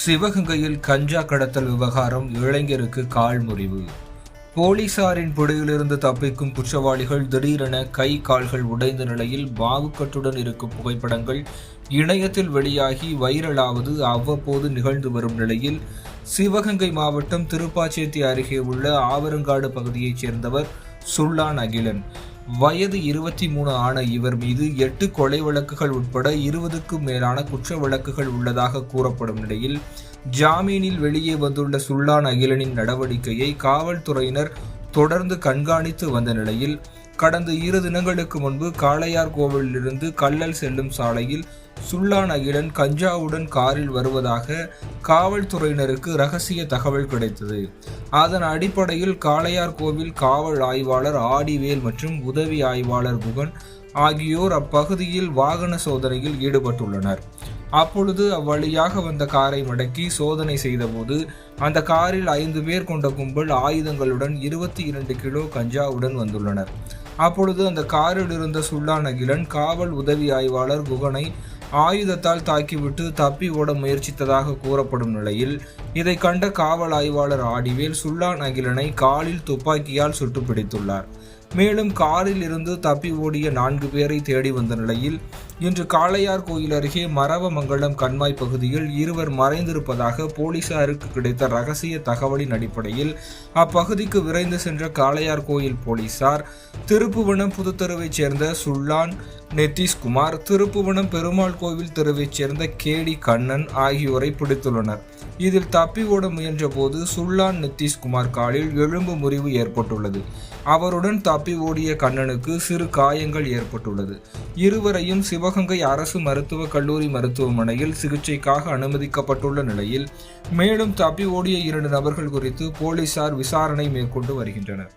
சிவகங்கையில் கஞ்சா கடத்தல் விவகாரம் இளைஞருக்கு கால் முறிவு. போலீசாரின் பிடியிலிருந்து தப்பிக்கும் குற்றவாளிகள் திடீரென கை கால்கள் உடைந்த நிலையில் பாவுக்கட்டுடன் இருக்கும் புகைப்படங்கள் இணையத்தில் வெளியாகி வைரலாவது அவ்வப்போது நிகழ்ந்து வரும் நிலையில் சிவகங்கை மாவட்டம் திருப்பாச்சேத்தி அருகே உள்ள ஆவரங்காடு பகுதியைச் சேர்ந்தவர் சுல்லான் அகிலன். வயது இருபத்தி மூணு ஆன இவர் மீது எட்டு கொலை வழக்குகள் உட்பட இருபதுக்கும் மேலான குற்ற வழக்குகள் உள்ளதாக கூறப்படும் நிலையில் ஜாமீனில் வெளியே வந்துள்ள சுல்லான் அகிலனின் நடவடிக்கையை காவல்துறையினர் தொடர்ந்து கண்காணித்து வந்த நிலையில் கடந்த இரு தினங்களுக்கு முன்பு காளையார் கோவிலிலிருந்து கல்லல் செல்லும் சாலையில் சுல்லான் அகிலன் கஞ்சாவுடன் காரில் வருவதாக காவல்துறையினருக்கு ரகசிய தகவல் கிடைத்தது. அதன் அடிப்படையில் காளையார் கோவில் காவல் ஆய்வாளர் ஆடிவேல் மற்றும் உதவி ஆய்வாளர் புகன் ஆகியோர் அப்பகுதியில் வாகன சோதனையில் ஈடுபட்டுள்ளனர். அப்பொழுது அவ்வழியாக வந்த காரை மடக்கி சோதனை செய்தபோது அந்த காரில் ஐந்து பேர் கொண்ட கும்பல் ஆயுதங்களுடன் இருபத்தி இரண்டு கிலோ கஞ்சாவுடன் வந்துள்ளனர். அப்பொழுது அந்த காரில் இருந்த சுல்லான் அகிலன் காவல் உதவி ஆய்வாளர் குகனை ஆயுதத்தால் தாக்கிவிட்டு தப்பி ஓட முயற்சித்ததாக கூறப்படும் நிலையில் இதை கண்ட காவல் ஆய்வாளர் ஆடிவேல் சுல்லான் அகிலனை காலில் துப்பாக்கியால் சுட்டு பிடித்துள்ளார் மேலும் காரில் இருந்து தப்பி ஓடிய நான்கு பேரை தேடி வந்த நிலையில் இன்று காளையார் கோயில் அருகே மரவமங்கலம் கண்மாய் பகுதியில் இருவர் மறைந்திருப்பதாக போலீசாருக்கு கிடைத்த ரகசிய தகவலின் அடிப்படையில் அப்பகுதிக்கு விரைந்து சென்ற காளையார் கோயில் போலீசார் திருப்புவனம் புதுத்தெருவைச் சேர்ந்த சுல்லான் நிதிஷ்குமார் திருப்புவனம் பெருமாள் கோவில் தெருவைச் சேர்ந்த கேடி கண்ணன் ஆகியோரை பிடித்துள்ளனர். இதில் தப்பி ஓட முயன்றபோது சுல்லான் நிதிஷ்குமார் காலில் எலும்பு முறிவு ஏற்பட்டுள்ளது. அவருடன் தப்பி ஓடிய கண்ணனுக்கு சிறு காயங்கள் ஏற்பட்டுள்ளது. இருவரையும் சிவகங்கை அரசு மருத்துவக் கல்லூரி மருத்துவமனையில் சிகிச்சைக்காக அனுமதிக்கப்பட்டுள்ள நிலையில் மேலும் தப்பி ஓடிய இரண்டு நபர்கள் குறித்து போலீசார் விசாரணை மேற்கொண்டு வருகின்றனர்.